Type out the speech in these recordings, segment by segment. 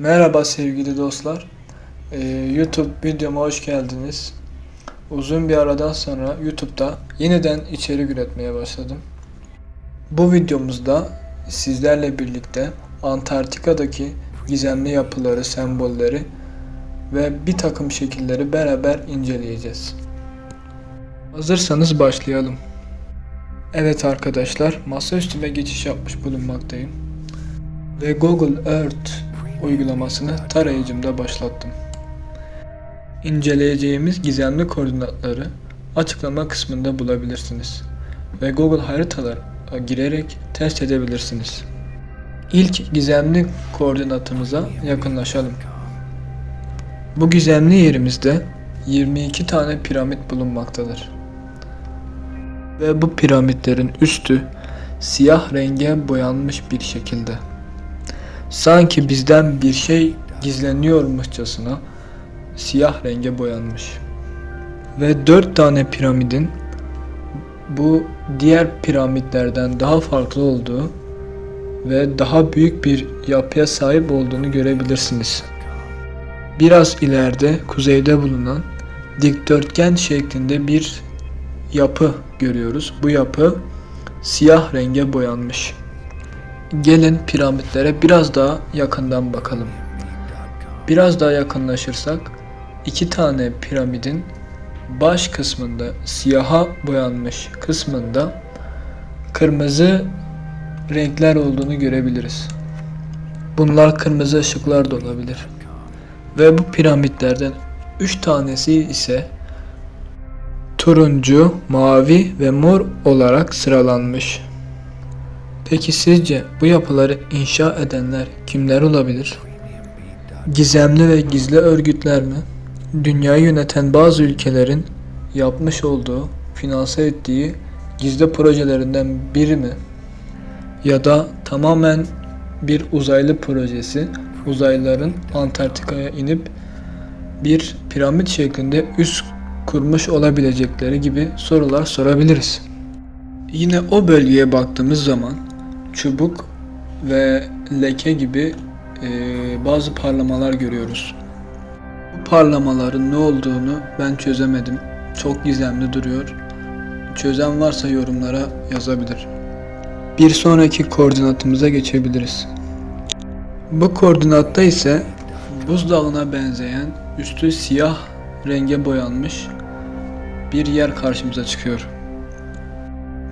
Merhaba sevgili dostlar. Ee, YouTube videoma hoş geldiniz. Uzun bir aradan sonra YouTube'da yeniden içerik üretmeye başladım. Bu videomuzda sizlerle birlikte Antarktika'daki gizemli yapıları, sembolleri ve bir takım şekilleri beraber inceleyeceğiz. Hazırsanız başlayalım. Evet arkadaşlar, masaüstüme geçiş yapmış bulunmaktayım ve Google Earth uygulamasını tarayıcımda başlattım. İnceleyeceğimiz gizemli koordinatları açıklama kısmında bulabilirsiniz ve Google haritalara girerek test edebilirsiniz. İlk gizemli koordinatımıza yakınlaşalım. Bu gizemli yerimizde 22 tane piramit bulunmaktadır. Ve bu piramitlerin üstü siyah renge boyanmış bir şekilde. Sanki bizden bir şey gizleniyormuşçasına siyah renge boyanmış. Ve dört tane piramidin bu diğer piramitlerden daha farklı olduğu ve daha büyük bir yapıya sahip olduğunu görebilirsiniz. Biraz ileride kuzeyde bulunan dikdörtgen şeklinde bir yapı görüyoruz. Bu yapı siyah renge boyanmış. Gelin piramitlere biraz daha yakından bakalım. Biraz daha yakınlaşırsak iki tane piramidin baş kısmında siyaha boyanmış kısmında kırmızı renkler olduğunu görebiliriz. Bunlar kırmızı ışıklar da olabilir. Ve bu piramitlerden 3 tanesi ise turuncu, mavi ve mor olarak sıralanmış. Peki sizce bu yapıları inşa edenler kimler olabilir? Gizemli ve gizli örgütler mi? Dünyayı yöneten bazı ülkelerin yapmış olduğu, finanse ettiği gizli projelerinden biri mi? Ya da tamamen bir uzaylı projesi, uzaylıların Antarktika'ya inip bir piramit şeklinde üs kurmuş olabilecekleri gibi sorular sorabiliriz. Yine o bölgeye baktığımız zaman çubuk ve leke gibi e, bazı parlamalar görüyoruz. Bu parlamaların ne olduğunu ben çözemedim. Çok gizemli duruyor. Çözen varsa yorumlara yazabilir. Bir sonraki koordinatımıza geçebiliriz. Bu koordinatta ise buzdağına benzeyen üstü siyah renge boyanmış bir yer karşımıza çıkıyor.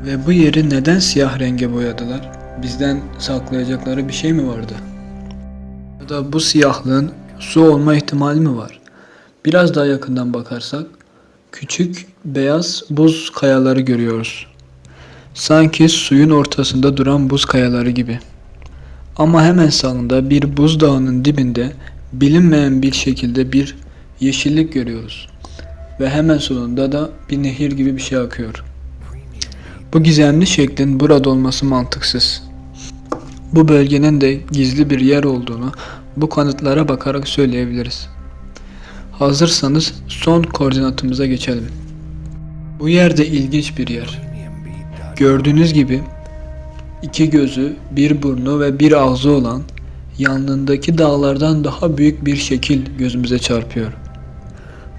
Ve bu yeri neden siyah renge boyadılar? Bizden saklayacakları bir şey mi vardı? Ya da bu siyahlığın su olma ihtimali mi var? Biraz daha yakından bakarsak küçük beyaz buz kayaları görüyoruz. Sanki suyun ortasında duran buz kayaları gibi. Ama hemen sağında bir buzdağının dibinde bilinmeyen bir şekilde bir yeşillik görüyoruz. Ve hemen sonunda da bir nehir gibi bir şey akıyor. Bu gizemli şeklin burada olması mantıksız. Bu bölgenin de gizli bir yer olduğunu bu kanıtlara bakarak söyleyebiliriz. Hazırsanız son koordinatımıza geçelim. Bu yerde ilginç bir yer. Gördüğünüz gibi iki gözü, bir burnu ve bir ağzı olan yanındaki dağlardan daha büyük bir şekil gözümüze çarpıyor.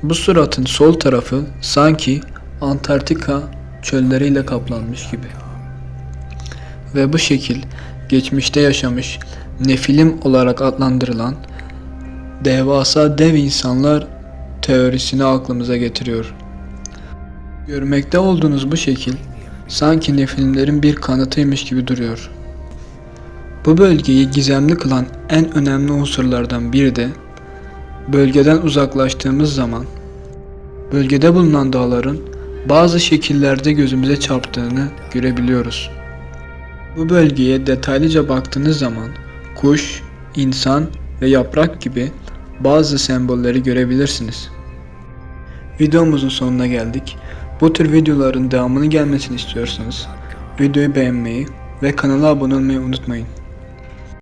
Bu suratın sol tarafı sanki Antarktika çölleriyle kaplanmış gibi. Ve bu şekil geçmişte yaşamış nefilim olarak adlandırılan devasa dev insanlar teorisini aklımıza getiriyor. Görmekte olduğunuz bu şekil sanki nefilimlerin bir kanıtıymış gibi duruyor. Bu bölgeyi gizemli kılan en önemli unsurlardan biri de bölgeden uzaklaştığımız zaman bölgede bulunan dağların bazı şekillerde gözümüze çarptığını görebiliyoruz. Bu bölgeye detaylıca baktığınız zaman kuş, insan ve yaprak gibi bazı sembolleri görebilirsiniz. Videomuzun sonuna geldik. Bu tür videoların devamını gelmesini istiyorsanız videoyu beğenmeyi ve kanala abone olmayı unutmayın.